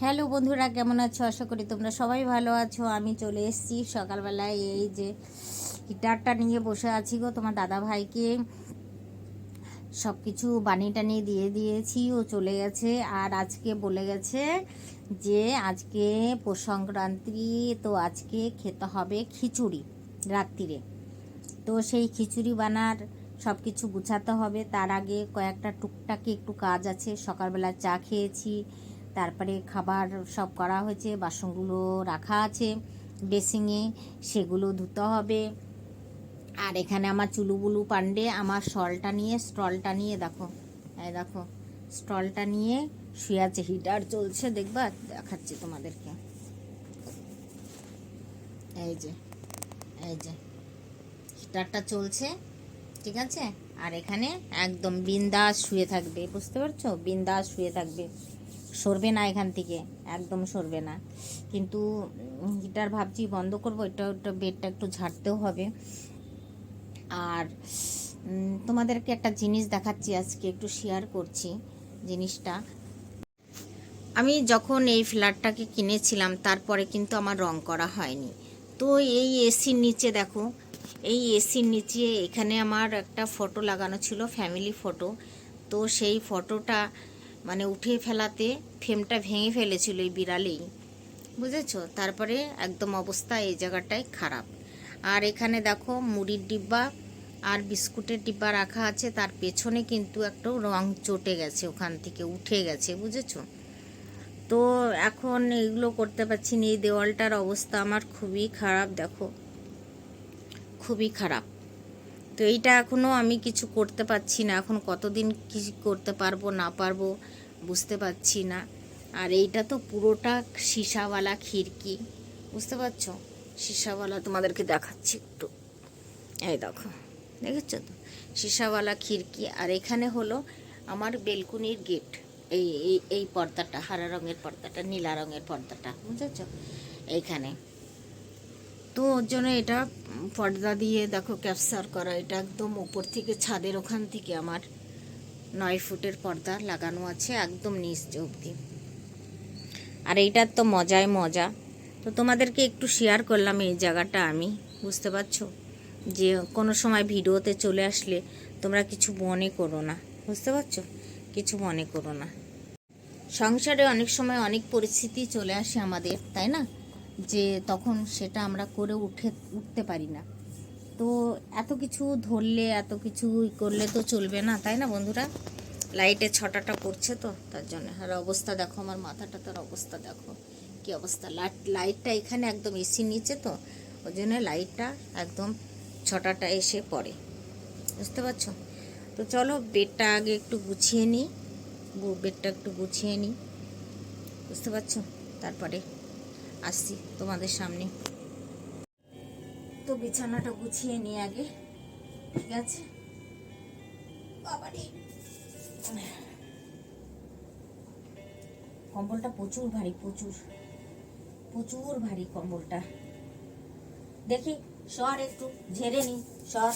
Hello বন্ধুরা, কেমন আছো? আশা করি তোমরা সবাই ভালো আছো। আমি চলে এসেছি সকালবেলায় এই যে গিটারটা নিয়ে বসে আছি গো তোমার দাদা ভাইকে। সব কিছু বানিয়ে টানিয়ে দিয়ে দিয়েছি, ও চলে গেছে। আর আজকে বলে গেছে যে আজকে পৌষ সংক্রান্তি, তো আজকে খেতে হবে খিচুড়ি রাত্রিরে তো সেই খিচুড়ি বানার সব কিছু গুছাতে হবে। তার আগে কয়েকটা টুকটাকি একটু কাজ আছে। সকালবেলা চা খেয়েছি তারপরে খাবার সব করা হয়েছে, বাসনগুলো রাখা আছে বেসিংয়ে সেগুলো ধুতে হবে। আর এখানে আমার চুলুবুলু পান্ডে আমার শলটা নিয়ে, স্টলটা নিয়ে দেখো, এই দেখো, স্টলটা নিয়ে শুয়ে আছে হিটার চলছে, দেখবা, দেখাচ্ছি তোমাদেরকে। এই যে এই যে হিটারটা চলছে, ঠিক আছে? আর এখানে একদম বিন্দাস শুয়ে থাকবে, বুঝতে পারছ? বিন্দাস শুয়ে থাকবে। সরবে না এখান থেকে, একদম সরবে না। কিন্তু হিটার ভাবছি বন্ধ করব এটা ওটা বেডটা একটু ঝাড়তেও হবে। আর তোমাদেরকে একটা জিনিস দেখাচ্ছি, আজকে একটু শেয়ার করছি জিনিসটা। আমি যখন এই ফ্ল্যাটটাকে কিনেছিলাম, তারপরে কিন্তু আমার রং করা হয়নি। তো এই এসির নিচে দেখো, এই এসির নিচে এখানে আমার একটা ফটো লাগানো ছিল ফ্যামিলি ফটো তো সেই ফটোটা মানে উঠে ফেলাতে ফ্রেমটা ভেঙে ফেলেছিল এই বিড়ালেই। বুঝেছ? তারপরে একদম অবস্থা এই জায়গাটায় খারাপ। আর এখানে দেখো মুড়ির ডিব্বা আর বিস্কুটের ডিব্বা রাখা আছে, তার পেছনে কিন্তু একটা রং চটে গেছে, ওখান থেকে উঠে গেছে, বুঝেছ? তো এখন এগুলো করতে পারছি না, এই দেওয়ালটার অবস্থা আমার খুবই খারাপ, দেখো। খুবই খারাপ। তো এইটা এখনও আমি কিছু করতে পারছি না, এখন কতদিন কি করতে পারব, না পারব বুঝতে পারছি না। আর এইটা তো পুরোটা সীসাওয়ালা খিড়কি। বুঝতে পারছ? সীসাওয়ালা তোমাদেরকে দেখাচ্ছি একটু। এই দেখো, দেখেছ তো? সীসাওয়ালা খিড়কি, আর এখানে হলো আমার বেলকুনির গেট। এই এই এই পর্দাটা, হারা রঙের পর্দাটা, নীলা রঙের পর্দাটা, বুঝেছ? এইখানে। তো ওর জন্য এটা পর্দা দিয়ে দেখো ক্যাপচার করা। এটা একদম উপর থেকে, ছাদের ওখান থেকে আমার। নয় ফুটের পর্দা লাগানো আছে একদম নিচ অবধি। আর এইটার তো মজাই মজা। তো তোমাদেরকে একটু শেয়ার করলাম এই জায়গাটা আমি, বুঝতে পারছ? যে কোনো সময় ভিডিওতে চলে আসলে তোমরা কিছু মনে করো না, বুঝতে পারছ? কিছু মনে করো না। সংসারে অনেক সময় অনেক পরিস্থিতি চলে আসে আমাদের, তাই না? যে তখন সেটা আমরা করে উঠে, উঠতে পারি না। তো এত কিছু ধরলে, এত কিছু করলে তো চলবে না, তাই না বন্ধুরা? লাইটের ছটাটা পড়ছে তো, তার জন্য। আর অবস্থা দেখো, আমার মাথাটা, তার অবস্থা দেখো। কি অবস্থা? লাইট লাইটটা এখানে একদম এসি নিচে তো, ওই জন্য লাইটটা একদম ছটাটা এসে পড়ে। বুঝতে পারছ? তো চলো বেডটা আগে একটু গুছিয়ে নিই। বেডটা একটু গুছিয়ে নিই। বুঝতে পারছ? তারপরে আসছি তোমাদের সামনে। তো বিছানাটা গুছিয়ে নিই আগে। ঠিক আছে? কম্বলটা প্রচুর ভারী, প্রচুর। প্রচুর ভারী কম্বলটা। দেখি, সর একটু, ঝেড়ে নি, সর।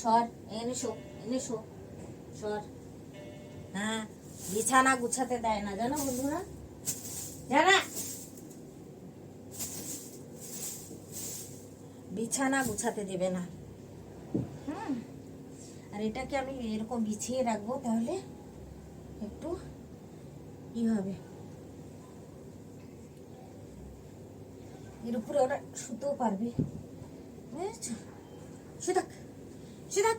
সর, এনে শো এনে শো, সর। হ্যাঁ বিছানা গুছাতে দেয় না, জানো বন্ধুরা? জানা? বিছানা গুছাতে দেবে না। হুম। আর এটাকে আমি এরকম বিছিয়ে রাখব তাহলে একটু ই হবে। এর উপরে ওরা শুতেও পারবে। বুঝেছ? সুদাক সুদাক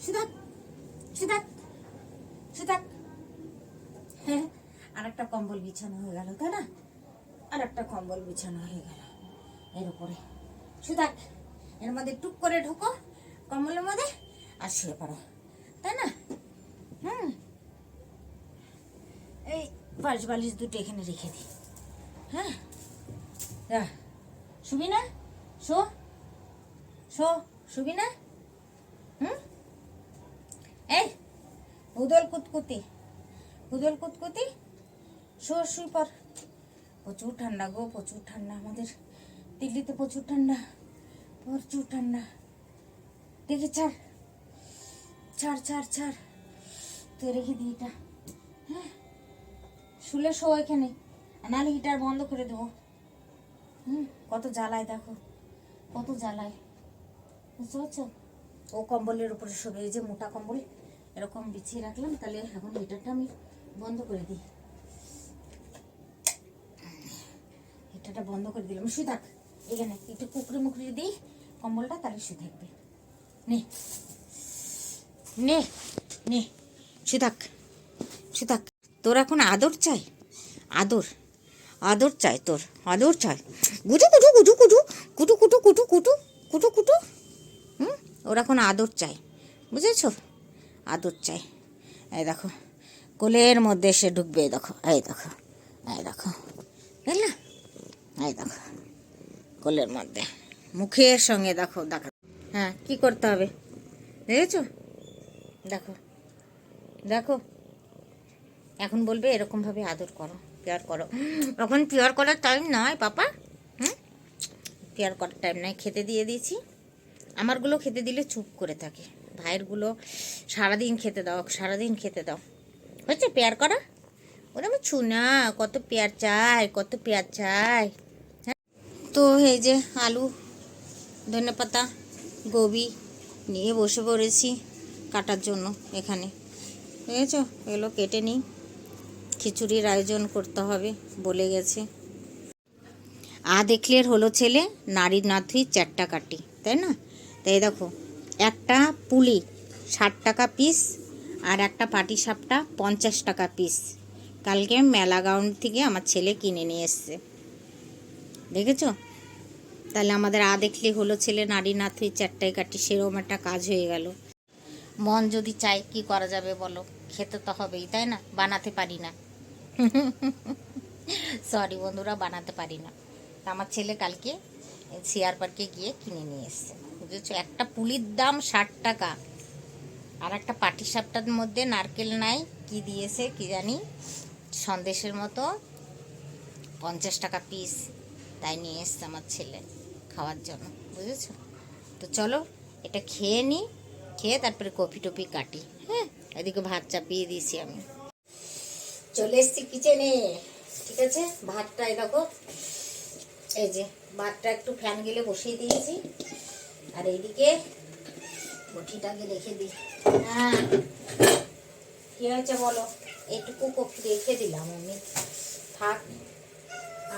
সুদাক সুদাক সুদাক হ্যাঁ আর একটা কম্বল বিছানো হয়ে গেল, তাই না? আর একটা কম্বল বিছানো হয়ে গেল এর উপরে। সুদাক এর মধ্যে টুক করে ঢোকো কম্বলের মধ্যে, আর শুয়ে পড়ো। তাই না? হুম। এই বালিশ বালিশ দুটো এখানে রেখে দিই। হ্যাঁ? যা। শুবি না? শো। শো। শুবি না? হুম? এই উদল কুতকুতি। উদল কুতকুতি। শো শুই পর প্রচুর ঠান্ডা গো, প্রচুর ঠান্ডা আমাদের দিল্লিতে প্রচুর ঠান্ডা। প্রচুর ঠান্ডা দেখি ছাড়। ছাড় ছাড় ছাড়। তো রেখে দিই এটা। হ্যাঁ? শুলে শো এখানে। নাহলে হিটার বন্ধ করে দেবো। হুম? কত জ্বালায় দেখো। কত জ্বালায়। বুঝতে পারছ? ও কম্বলের উপরে শোবে। এই যে মোটা কম্বল, এরকম বিছিয়ে রাখলাম, তাহলে এখন হিটারটা আমি বন্ধ করে দিই। হিটারটা বন্ধ করে দিলাম। শুয়ে থাক। এখানে একটু কুকরি মুকরি দিই। কম্বলটা তাহলে শুয়ে থাকবে নে। নে নে। শুয়ে থাক শুয়ে থাক। তোর এখন আদর চাই? আদর আদর চাই তোর, আদর চাই। গুটু কুটু কুটু কুটু কুটু কুটু কুটু কুটু কুটু কুটু। হুম? ওর এখন আদর চাই। বুঝেছ? আদর চাই। এই দেখো, কোলের মধ্যে এসে ঢুকবে, এই দেখো এই দেখো এই দেখো। বুঝলা? এই দেখো, কোলের মধ্যে। মুখের সঙ্গে দেখো দেখো। হ্যাঁ কি করতে হবে? দেখেছ? দেখো। দেখো। এখন বলবে এরকমভাবে আদর করো পেয়ার করো। এখন পেয়ার করার টাইম নয়, পাপা। হুম? পেয়ার করার টাইম নয়। খেতে দিয়ে দিয়েছি। আমারগুলো খেতে দিলে চুপ করে থাকে। ভাইয়েরগুলো সারাদিন খেতে দাও, সারাদিন খেতে দাও। হচ্ছে পেয়ার করা? ওরা আমি ছুনা কত পেয়ার চাই, কত পেয়ার চাই। হ্যাঁ? তো এই যে আলু ধনে পাতা গোবি নিয়ে বসে পড়েছি কাটার জন্য এখানে। বুঝেছ? এগুলো কেটে নিই। খিচুড়ির আয়োজন করতে হবে বলে গেছে। আ দেখলের হলো ছেলে নারী নাথুই চারটা কাটি, তাই না? তাই দেখো, একটা পুলি ষাট টাকা পিস আর একটা পাটি সাপটা পঞ্চাশ টাকা পিস। কালকে মেলা গ্রাউন্ড থেকে আমার ছেলে কিনে নিয়ে এসছে। দেখেছ? তাহলে আমাদের আ দেখলে হলো ছেলে, নারী নাথুই চারটায় কাটি, সেরকম একটা কাজ হয়ে গেল। মন যদি চায় কি করা যাবে বলো? খেতে তো হবেই, তাই না? বানাতে পারি না। সরি বন্ধুরা, বানাতে পারি না। আমার ছেলে কালকে সিয়ার পার্কে গিয়ে কিনে নিয়ে এসছে। বুঝেছ? একটা পুলির দাম ষাট টাকা। আর একটা পাটি সাপটার মধ্যে নারকেল নাই, কি দিয়েছে কি জানি? সন্দেশের মতো পঞ্চাশ টাকা পিস তাই নিয়ে এসছে আমার ছেলে। খাওয়ার জন্য, বুঝেছ? তো চলো, এটা খেয়ে নিই খেয়ে তারপরে কফি টপি কাটি হ্যাঁ? এদিকে ভাত চাপিয়ে দিয়েছি আমি। চলে এসছি কিচেনে ঠিক আছে? ভাতটা দেখো, এই যে ভাতটা একটু ফ্যান গেলে বসিয়ে দিয়েছি। আর এইদিকে বটিটাকে রেখে দিই। হ্যাঁ কি হয়েছে বলো? এইটুকু কফি রেখে দিলাম আমি। থাক,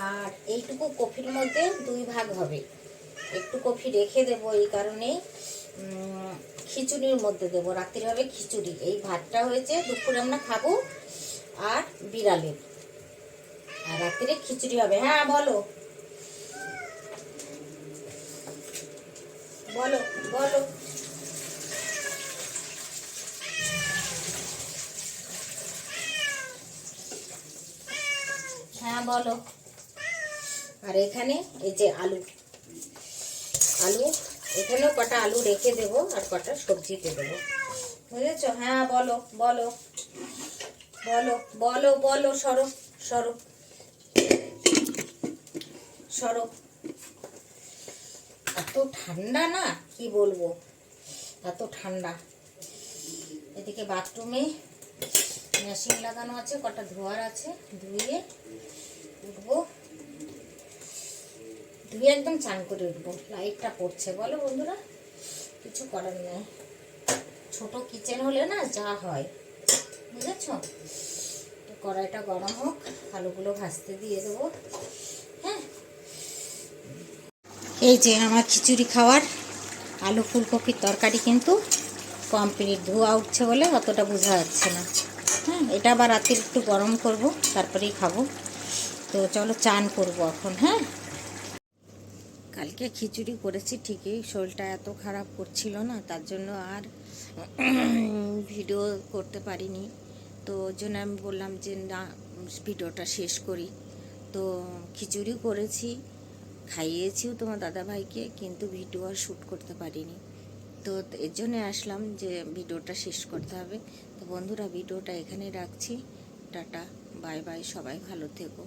আর এইটুকু কফির মধ্যে দুই ভাগ হবে। একটু কফি রেখে দেব এই কারণে খিচুড়ির মধ্যে দেবো। রাত্রি হবে খিচুড়ি। এই ভাতটা হয়েছে দুপুরে আমরা খাব আর বিড়ালের। আর রাত্রে খিচুড়ি হবে। হ্যাঁ বলো। বলো বলো। হ্যাঁ বলো। আর এখানে এই যে আলু। আলু এখানেও কটা আলু রেখে দেব আর কটা সবজিতে দেবো। বুঝেছ? হ্যাঁ বলো বলো। বলো বলো বলো সরো সরো। সরো। এত ঠান্ডা না? কি বলব? এত ঠান্ডা। এদিকে বাথরুমে মেশিন লাগানো আছে কটা ধোয়ার আছে ধুয়ে ধুয়ে একদম চান করে উঠবো। লাইটটা পড়ছে, বলো বন্ধুরা। কিছু করার নেই। ছোট কিচেন হলে না যা হয়। বুঝেছ? কড়াইটা গরম হোক, আলুগুলো ভাজতে দিয়ে দেবো। হ্যাঁ? এই যে আমার খিচুড়ি খাওয়ার আলু ফুলকপির তরকারি কিন্তু কমপ্লিট। ধোয়া উঠছে বলে অতটা বোঝা যাচ্ছে না। হ্যাঁ এটা আবার রাতে একটু গরম করব, তারপরেই খাব। তো চলো চান করব এখন হ্যাঁ? কালকে খিচুড়ি করেছি, ঠিকই শরীরটা এত খারাপ করছিল না, তার জন্য আর ভিডিও করতে পারিনি। তো ওর জন্য আমি বললাম যে, না, ভিডিওটা শেষ করি। তো খিচুড়ি করেছি, খাইয়েছিও তোমার দাদাভাইকে, কিন্তু ভিডিও আর শ্যুট করতে পারিনি। তো এর জন্যে আসলাম যে, ভিডিওটা শেষ করতে হবে। তো বন্ধুরা, ভিডিওটা এখানে রাখছি। টাটা, বাই বাই, সবাই ভালো থেকো।